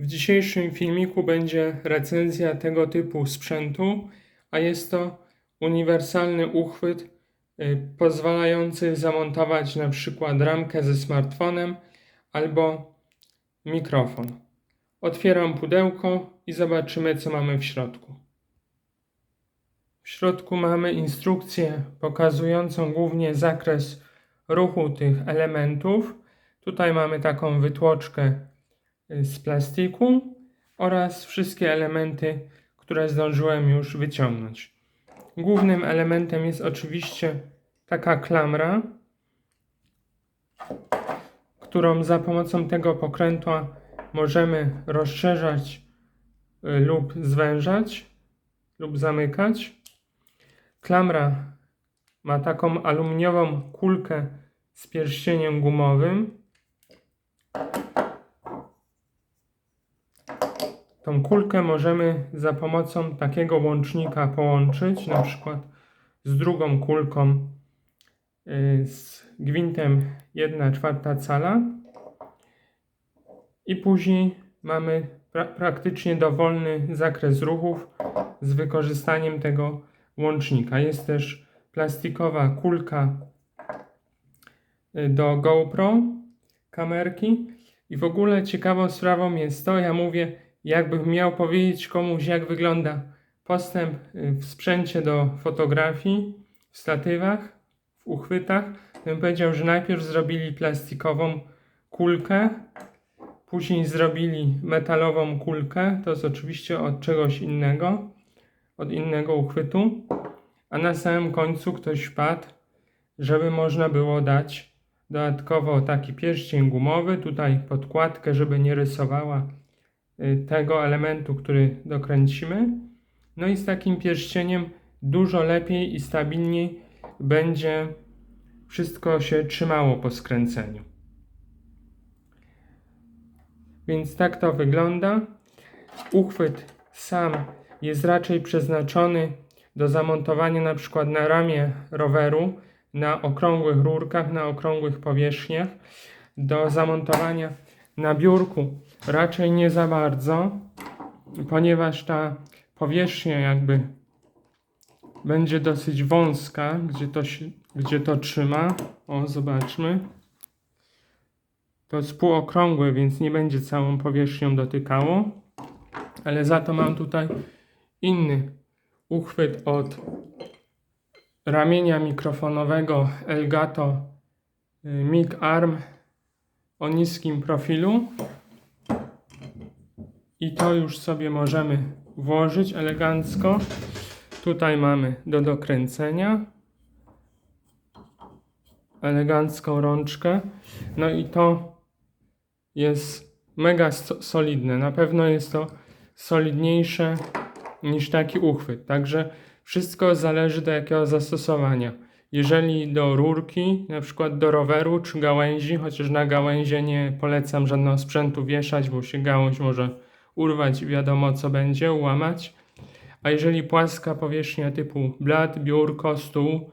W dzisiejszym filmiku będzie recenzja tego typu sprzętu, a jest to uniwersalny uchwyt y, pozwalający zamontować na przykład ramkę ze smartfonem albo mikrofon. Otwieram pudełko i zobaczymy co mamy w środku. W środku mamy instrukcję pokazującą głównie zakres ruchu tych elementów. Tutaj mamy taką wytłoczkę z plastiku oraz wszystkie elementy, które zdążyłem już wyciągnąć. Głównym elementem jest oczywiście taka klamra, którą za pomocą tego pokrętła możemy rozszerzać y, lub zwężać lub zamykać. Klamra ma taką aluminiową kulkę z pierścieniem gumowym. Tą kulkę możemy za pomocą takiego łącznika połączyć, na przykład z drugą kulką y, z gwintem 1 czwarta cala i później mamy pra praktycznie dowolny zakres ruchów z wykorzystaniem tego łącznika. Jest też plastikowa kulka y, do GoPro kamerki i w ogóle ciekawą sprawą jest to, ja mówię, jakbym miał powiedzieć komuś, jak wygląda postęp y, w sprzęcie do fotografii, w statywach, w uchwytach, bym powiedział, że najpierw zrobili plastikową kulkę, później zrobili metalową kulkę, to jest oczywiście od czegoś innego, od innego uchwytu, a na samym końcu ktoś wpadł, żeby można było dać dodatkowo taki pierścień gumowy, tutaj podkładkę, żeby nie rysowała tego elementu, który dokręcimy. No i z takim pierścieniem dużo lepiej i stabilniej będzie wszystko się trzymało po skręceniu. Więc tak to wygląda. Uchwyt sam jest raczej przeznaczony do zamontowania na przykład na ramię roweru, na okrągłych rurkach, na okrągłych powierzchniach, do zamontowania na biurku raczej nie za bardzo, ponieważ ta powierzchnia jakby będzie dosyć wąska, gdzie to, się, gdzie to trzyma. O, zobaczmy. To jest półokrągłe, więc nie będzie całą powierzchnią dotykało. Ale za to mam tutaj inny uchwyt od ramienia mikrofonowego Elgato y, Mic Arm o niskim profilu. I to już sobie możemy włożyć elegancko. Tutaj mamy do dokręcenia elegancką rączkę. No i to jest mega so- solidne. Na pewno jest to solidniejsze niż taki uchwyt. Także wszystko zależy do jakiego zastosowania. Jeżeli do rurki, na przykład do roweru czy gałęzi, chociaż na gałęzie nie polecam żadnego sprzętu wieszać, bo się gałąź może urwać i wiadomo co będzie, ułamać. A jeżeli płaska powierzchnia typu blat, biurko, stół,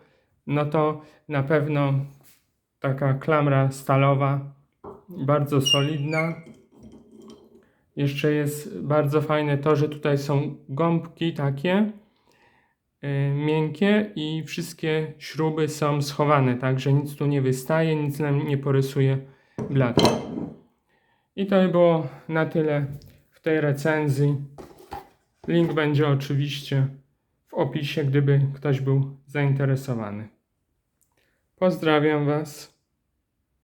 no to na pewno taka klamra stalowa, bardzo solidna. Jeszcze jest bardzo fajne to, że tutaj są gąbki takie miękkie i wszystkie śruby są schowane, także nic tu nie wystaje, nic nam nie porysuje blatu. I to by było na tyle w tej recenzji. Link będzie oczywiście w opisie, gdyby ktoś był zainteresowany. Pozdrawiam Was.